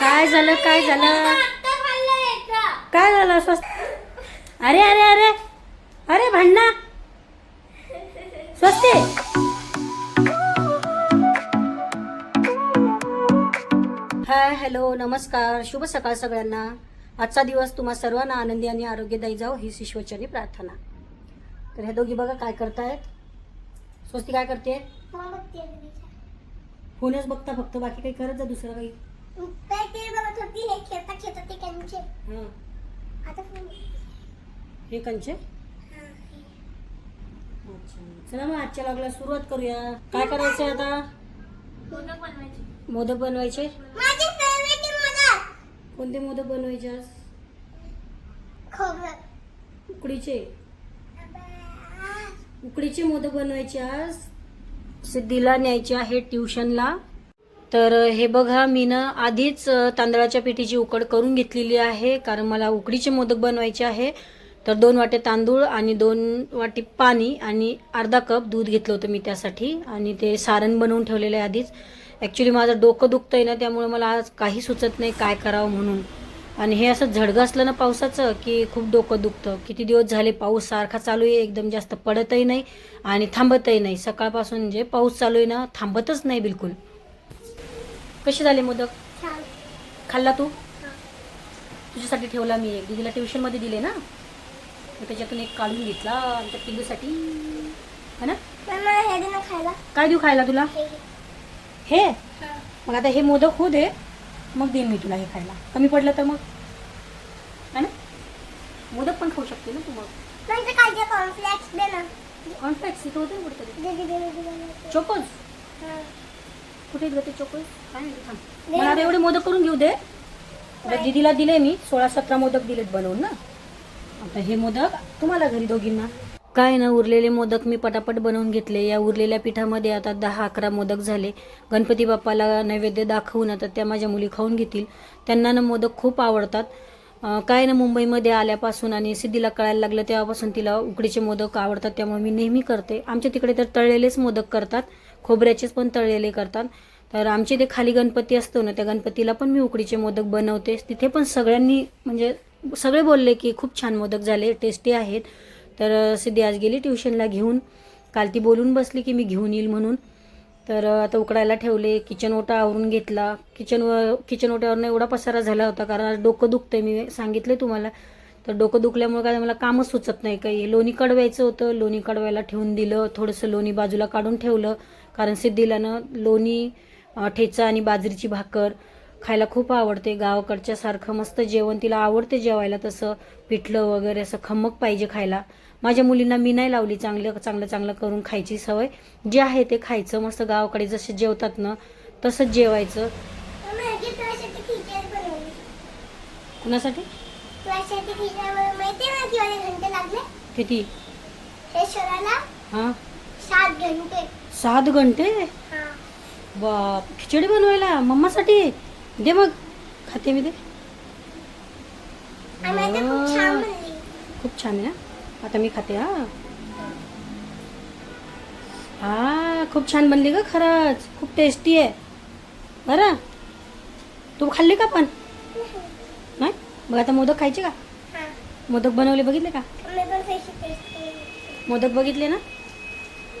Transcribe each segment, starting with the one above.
काय झालं? काय झालं? काय झालं स्वस्त अरे अरे अरे. अरे भांडणा. स्वस्ती. हाय हॅलो नमस्कार. शुभ सकाळ सगळ्यांना. आजचा दिवस तुम्हा सर्वांना आनंदी आणि आरोग्यदायी जाओ ही शिश्वचरी प्रार्थना. तर ह्या दोघी बघा काय करतायत. स्वस्ती काय करते फोनच बघता फक्त बाकी काही करत जा दुसरं काही. हं. हे. कंचे? अच्छा. चला मग आजच्या लागला सुरुवात करूया. काय करायचं आता? मोदक बनवायचे. कोणते मोदक बनवायचे आज? उकडीचे. उकडीचे मोदक बनवायचे आज? सिद्धीला न्यायचे आहे ट्युशनला. तर हे बघा मी ना आधीच तांदळाच्या पिठीची उकड करून घेतलेली आहे कारण मला उकडीचे मोदक बनवायचे आहे. तर दोन वाटे तांदूळ आणि दोन वाटी पाणी आणि अर्धा कप दूध घेतलं होतं मी त्यासाठी आणि ते सारण बनवून ठेवलेलं आहे आधीच. ॲक्च्युली माझं डोकं दुखतं आहे ना त्यामुळे मला आज काही सुचत नाही काय करावं म्हणून. आणि हे असं झडगं असलं ना पावसाचं की खूप डोकं दुखतं. किती दिवस झाले पाऊस सारखा चालू आहे एकदम जास्त पडतही नाही आणि थांबतही नाही. सकाळपासून जे पाऊस चालू आहे ना थांबतच नाही बिलकुल. कसे झाले मोदक? खाल्ला तू? तुझ्यासाठी ठेवला मी एक. दीदीला ट्युशनमध्ये दिले ना? त्याच्यातून एक काढून घेतला आमच्या पिल्लूसाठी है ना? काय देऊ खायला तुला? हे. मग आता हे मोदक होऊ दे. मग देईन मी तुला हे खायला. कमी पडलं तर मग. है ना? मोदक पण खाऊ शकते ना तू मग. कॉन्फ्लेक्स इथं होते ना. कुठेतरी. चोकोज कुठे आहेत ग ते चोकोज काय माहिती थांब. मला आता एवढे मोदक करून घेऊ दे. आता दीदीला दिले मी सोळा सतरा मोदक दिलेत बनवून ना. आता हे मोदक तुम्हाला घरी दोघींना. काय ना उरलेले मोदक मी पटापट बनवून घेतले. या उरलेल्या पिठामध्ये आता दहा अकरा मोदक झाले. गणपती बाप्पाला नैवेद्य दाखवून आता त्या माझ्या मुली खाऊन घेतील. त्यांना ना मोदक खूप आवडतात. काय ना मुंबईमध्ये आल्यापासून आणि सिद्धीला कळायला लागलं तेव्हापासून तिला उकडीचे मोदक आवडतात. त्यामुळे मी नेहमी करते. आमच्या तिकडे तर तळलेलेच मोदक करतात. खोबऱ्याचेच पण तळलेले करतात. तर आमचे ते खाली गणपती असतो ना त्या गणपतीला पण मी उकडीचे मोदक बनवते. तिथे पण सगळ्यांनी म्हणजे सगळे बोलले की खूप छान मोदक झाले टेस्टी आहेत. तर सिद्धी आज गेली ट्युशनला घेऊन. काल ती बोलून बसली की मी घेऊन येईल म्हणून. तर आता उकडायला ठेवले. किचन ओटा आवरून घेतला. किचन किचन ओट्यावरनं एवढा पसारा झाला होता कारण आज डोकं दुखतंय. मी सांगितलं तुम्हाला. तर डोकं दुखल्यामुळे काय मला कामच सुचत नाही. काही लोणी कडवायचं होतं. लोणी कडवायला ठेवून दिलं. थोडंसं लोणी बाजूला काढून ठेवलं. कारण सिद्धीला ना लोणी ठेचा आणि बाजरीची भाकर खायला खूप आवडते. गावाकडच्या सारखं मस्त जेवण तिला आवडते जेवायला तसं. पिठलं वगैरे असं खम्मक पाहिजे खायला. माझ्या मुलींना मी नाही लावली चांगलं चांगलं चांगलं करून खायची सवय. जे आहे ते खायचं. मस्त गावाकडे जसे जेवतात ना तसंच जेवायचं. कुणासाठी? किती? हां सात घंटे. सात घंटे? बाप. खिचडी बनवायला? मम्मासाठी? दे मग. खाते मी दे. आता खूप छान आहे. ना? आता मी खाते हा. हा खूप छान बनली ग खरंच. खूप टेस्टी आहे. बरं? तू खाल्ली का पण? नाही? बघ आता मोदक खायचे का? हा. मोदक बनवले बघितले का? मोदक बघितले ना?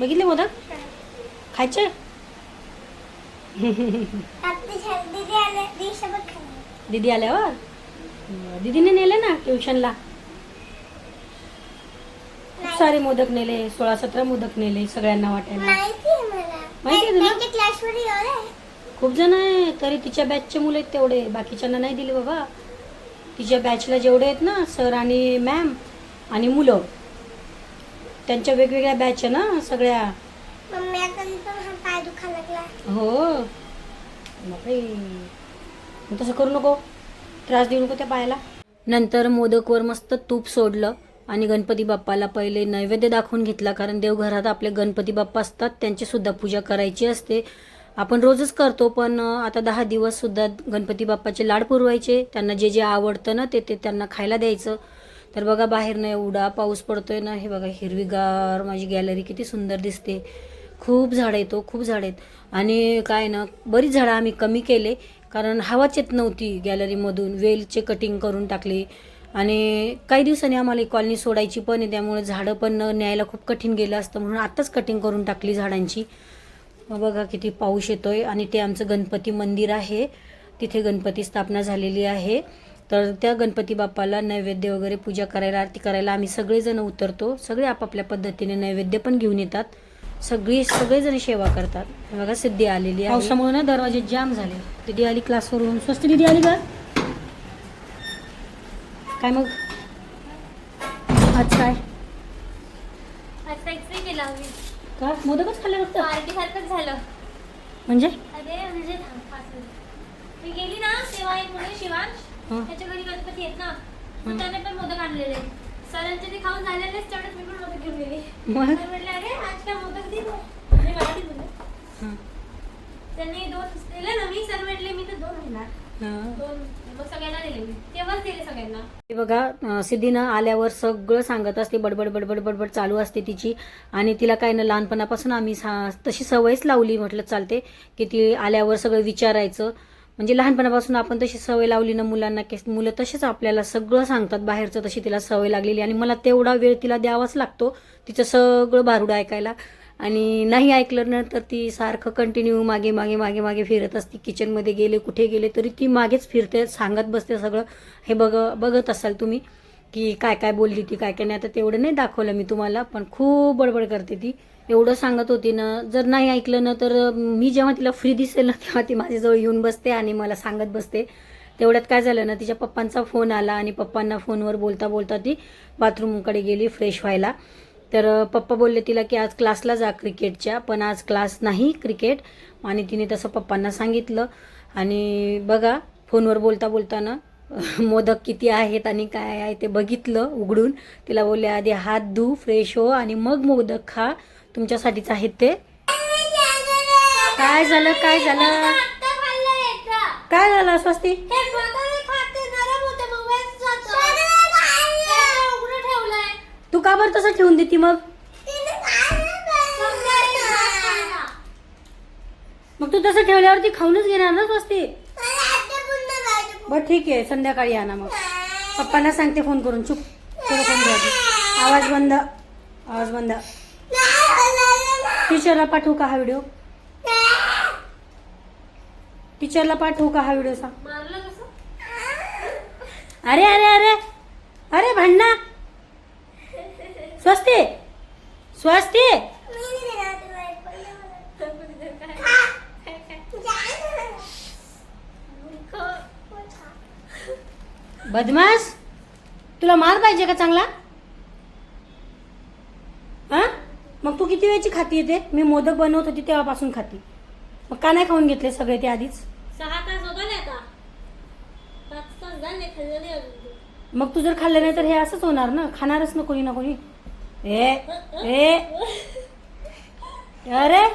बघितले मोदक. खायचे? दीदी आल्यावर? दीदीने नेले ना ट्युशनला. खूप सारे मोदक नेले सोळा सतरा मोदक नेले सगळ्यांना वाटायला. माहिती आहे तुला? खूप जण आहे तरी तिच्या बॅचचे मुलं आहेत तेवढे. बाकीच्यांना नाही दिले बाबा. तिच्या बॅचला जेवढे आहेत ना सर आणि मॅम आणि मुलं. त्यांच्या वेगवेगळ्या बॅच आहे ना सगळ्या. दुखा लागला. हो. बापरे. मग तसं करू नको. त्रास देऊ नको त्या पायाला नंतर मोदकवर मस्त तूप सोडलं आणि गणपती बाप्पाला पहिले नैवेद्य दाखवून घेतला कारण देवघरात आपले गणपती बाप्पा असतात त्यांची सुद्धा पूजा करायची असते. आपण रोजच करतो पण आता दहा दिवस सुद्धा गणपती बाप्पाचे लाड पुरवायचे. त्यांना जे जे आवडतं ना ते ते त्यांना खायला द्यायचं. तर बघा बाहेर ना एवढा पाऊस पडतोय ना. हे बघा हिरवीगार माझी गॅलरी किती सुंदर दिसते. खूप झाडं येतो हो, खूप झाडं आहेत. आणि काय ना बरीच झाडं आम्ही कमी केले कारण हवाच येत नव्हती गॅलरीमधून वेलचे कटिंग करून टाकले. आणि काही दिवसांनी आम्हाला कॉलनी सोडायची पण आहे त्यामुळे झाडं पण न्यायला खूप कठीण गेलं असतं म्हणून आत्ताच कटिंग करून टाकली झाडांची. मग बघा किती पाऊस येतो आहे आणि ते आमचं गणपती मंदिर आहे. तिथे गणपती स्थापना झालेली आहे. तर त्या गणपती बाप्पाला नैवेद्य वगैरे पूजा करायला आरती करायला आम्ही सगळेजण उतरतो. सगळे आपापल्या पद्धतीने नैवेद्य पण घेऊन येतात. सगळी सगळेजण सेवा करतात. हे बघा सिद्धी आलेली आहे. पावसामुळे ना दरवाजे जाम झाले. दिदी आली क्लासवरून स्वस्त दिदी आली का? काय मग? आज काय? केला का? मोदकच खाल्लं फक्त? पार्टी सारखंच झालं. म्हणजे? अरे म्हणजे थांब, पाच मिनिट. मी गेली ना तेव्हा एक मुलगी शिवांश. हं. त्याच्या घरी गणपती आहेत ना. त्याने पण मोदक आणलेले. सरांचे ते खाऊन झालेलेच तेवढ्यात मी पण मोदक घेऊन गेली. मग? तर म्हटलं अरे आज काय मोदक दिले म्हणजे हां. त्यांनी दोन दिले ना मी? सर म्हटले मी तर दोन घेणार. हां. दोन मग सगळ्यांना दिले मी. तेव्हाच दिले सगळ्यांना. हे बघा अं, सिद्धीनं आल्यावर सगळं सांगत असते बडबड बडबड बडबड चालू असते तिची. आणि तिला काय ना लहानपणापासून आम्ही सा तशी सवयच लावली म्हटलं चालते की ती आल्यावर सगळं विचारायचं. म्हणजे लहानपणापासून आपण तशी सवय लावली ना मुलांना की मुलं तसेच आपल्याला सगळं सांगतात बाहेरचं तशी तिला सवय लागलेली आणि मला तेवढा वेळ तिला द्यावाच लागतो तिचं सगळं भारूड ऐकायला. आणि नाही ऐकलं ना तर ती सारखं कंटिन्यू मागे मागे मागे मागे फिरत असते. किचनमध्ये गेले कुठे गेले तरी ती मागेच फिरते सांगत बसते सगळं. हे बघ बघत असाल तुम्ही की काय काय बोलली ती काय काय नाही. आता तेवढं नाही दाखवलं मी तुम्हाला पण खूप बडबड करते ती. एवढं सांगत होती ना जर नाही ऐकलं ना तर मी जेव्हा तिला फ्री दिसेल ना तेव्हा ती माझ्याजवळ येऊन बसते आणि मला सांगत बसते. तेवढ्यात काय झालं ना तिच्या पप्पांचा फोन आला आणि पप्पांना फोनवर बोलता बोलता ती बाथरूमकडे गेली फ्रेश व्हायला. तर पप्पा बोलले तिला की आज क्लासला जा क्रिकेटच्या पण आज क्लास नाही क्रिकेट आणि तिने तसं पप्पांना सांगितलं. आणि बघा फोनवर बोलता बोलताना मोदक किती आहेत आणि काय आहे ते बघितलं उघडून. तिला बोलले आधी हात धू फ्रेश हो आणि मग मोदक खा. तुमच्यासाठीच आहेत ते. काय झालं काय झालं? काय झालं स्वस्ती तू का बरं तसं ठेवून देती मग? मग तू तसं ठेवल्यावरती खाऊनच घेणार ना स्वस्ती बरं ठीक आहे. संध्याकाळी या ना मग. पप्पांना सांगते फोन करून. चुप. फोन आवाज बंद. आवाज बंद. टीचरला पाठवू का हा व्हिडिओ टीचरला पाठवू का हा व्हिडिओ सांग? अरे अरे अरे अरे भांडणा. स्वस्ती स्वस्ती. बदमास तुला मार पाहिजे का चांगला? हा मग तू किती वेळची खाती येते? मी मोदक बनवत होती तेव्हापासून खाती. मग का नाही खाऊन घेतले सगळे ते आधीच? सहा तास होता ना आता पाच तास झाले खाल्लं नाही अजून तू. मग तू जर खाल्लं नाही तर हे असंच होणार ना? खाणारच ना कोणी ना कोणी. ए ए. अरे!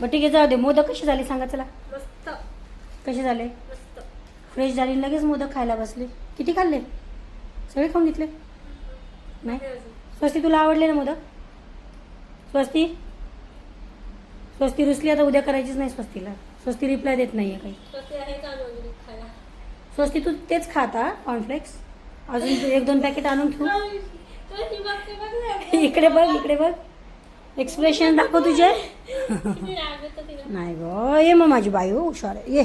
बरं ठीक आहे जाऊ दे. मोदक कशी झाली सांगा चला. मस्त. कसे झाले? मस्त. फ्रेश झाली लगेच मोदक खायला बसले. किती खाल्ले? सगळे खाऊन घेतले? नाही स्वस्ती तुला आवडले ना मोदक? स्वस्ती? स्वस्ती रुसली आता उद्या करायचीच नाही स्वस्तीला. स्वस्ती रिप्लाय देत नाहीये काही. कसे आहे का अजून खायला? स्वस्ती तू तेच खाता कॉर्नफ्लेक्स अजून एक दोन पॅकेट आणून ठेवू. इकडे बघ इकडे बघ. एक्सप्रेशन दाखव तुझे. नाही ग ये मग माझी बाई हो हुशार आहे. ये.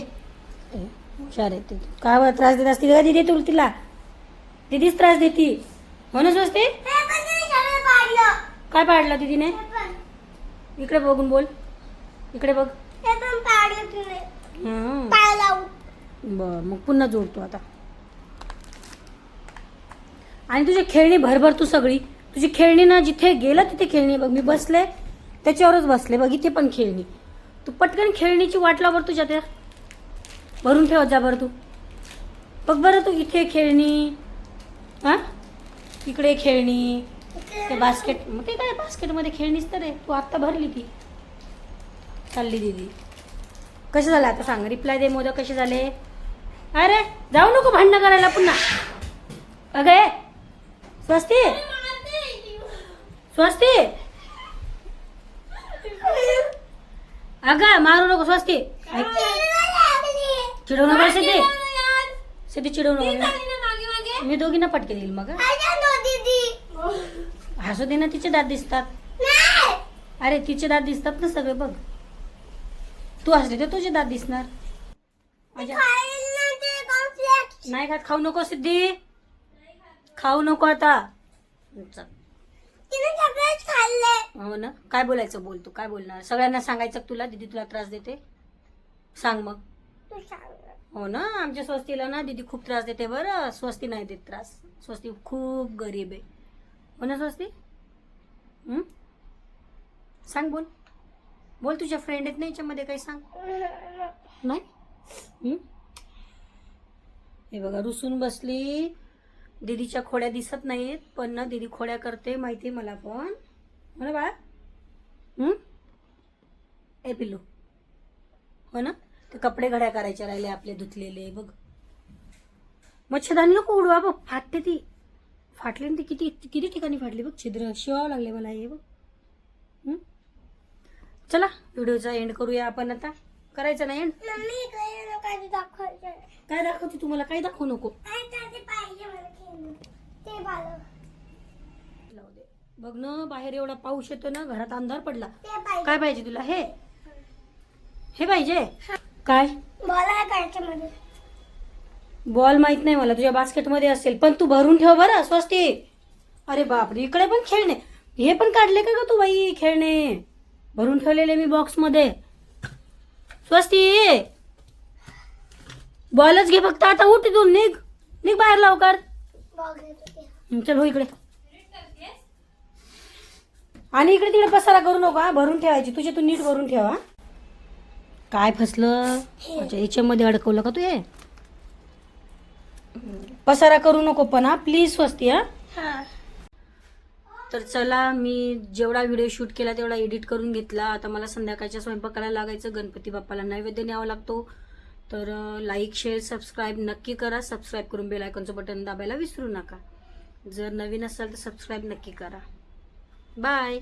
हुशार आहे ती. काय त्रास देत असते का दिदी तुला तिला. दिदीच त्रास देती. हो ना स्वस्ती काय पाडलं दिदीने? इकडे बघून बोल. इकडे बघ. बर मग पुन्हा जोडतो आता. आणि तुझी खेळणी भरभर तू सगळी. तुझी खेळणी ना जिथे गेलं तिथे खेळणी. बघ मी बसले त्याच्यावरच बसले. बघ इथे पण खेळणी. तू पटकन खेळणीची वाट लाव बरं तुझ्या त्या भरून ठेवत जा बरं तू. बघ बरं तू इथे खेळणी. हा? इकडे खेळणी. ते बास्केट मग ते काय बास्केटमध्ये खेळणीच तर आहे. तू आत्ता भरली ती चालली दिदी. कसे झाले आता सांग? रिप्लाय दे मोदक कसे झाले? अरे जाऊ नको भांडणं करायला पुन्हा. अगे स्वस्ती? स्वस्ती? अगं मारू नको स्वस्ती. चिडवू नको सिद्धी. सिद्धी चिडवू नको. मी दोघींना पटके देईल मग हसू दे ना तिचे दात दिसतात. अरे तिचे दात दिसतात ना सगळे बघ. तू हसले तर तुझे दात दिसणार. माझ्या नाही खात खाऊ नको सिद्धी. खाऊ नको आता. चल. हो ना? काय बोलायचं बोल तू काय बोलणार? सगळ्यांना सांगायचं का तुला? दीदी तुला त्रास देते. सांग मग. हो ना? आमच्या स्वस्तीला ना दीदी खूप त्रास देते बरं. स्वस्ती नाही देत त्रास. स्वस्ती खूप गरीब आहे. हो ना स्वस्ती? सांग बोल. बोल तुझ्या फ्रेंड आहेत ना याच्यामध्ये काही सांग. नाही? हे? बघा रुसून बसली. दीदीच्या खोड्या दिसत नाहीत पण ना दीदी खोड्या करते माहिती आहे मला पण. हो ना बाळा? ए पिल्लू. हो ना? ते कपडे घड्या करायचे राहिले आपले धुतलेले बघ. मच्छरदानी नको उडवा बघ. फाटते ती. फाटली ना ती किती किती ठिकाणी फाटली बघ? छिद्र शिवावं लागले मला हे बघ? चला व्हिडिओचा एंड करूया आपण आता. करायचं ना एंड काय दाखवते तुम्हाला? काय दाखवू नको. लावू दे. बघ ना बाहेर एवढा पाऊस येतो ना घरात अंधार पडला. काय पाहिजे तुला? हे. हे पाहिजे? काय? बॉल माहीत नाही मला तुझ्या बास्केटमध्ये असेल. पण तू भरून ठेव बरं स्वस्ती. अरे बापरे इकडे पण खेळणे. हे पण काढले का ग तू बाई खेळणे? भरून ठेवलेले मी बॉक्समध्ये स्वस्ती. बॉलच घे फक्त आता उठ इथून निघ. निघ बाहेर लवकर. चल हो इकडे. आणि इकडे तिकडे पसारा करू नको हा भरून ठेवायची. तुझे तू नीट भरून ठेवा काय फसलं? याच्यामध्ये अडकवलं का तू हे? पसारा करू नको पण हा. प्लीज स्वस्ती हा. तर चला मी जेवढा व्हिडिओ शूट केला तेवढा एडिट करून घेतला. आता मला संध्याकाळच्या स्वयंपाकाला लागायचं गणपती बाप्पाला नैवेद्य न्यावा लागतो. तर लाईक शेअर सबस्क्राईब नक्की करा. सबस्क्राईब करून बेल आयकॉनचं बटन दाबायला विसरू नका. जर नवीन असाल तर सबस्क्राईब नक्की करा. बाय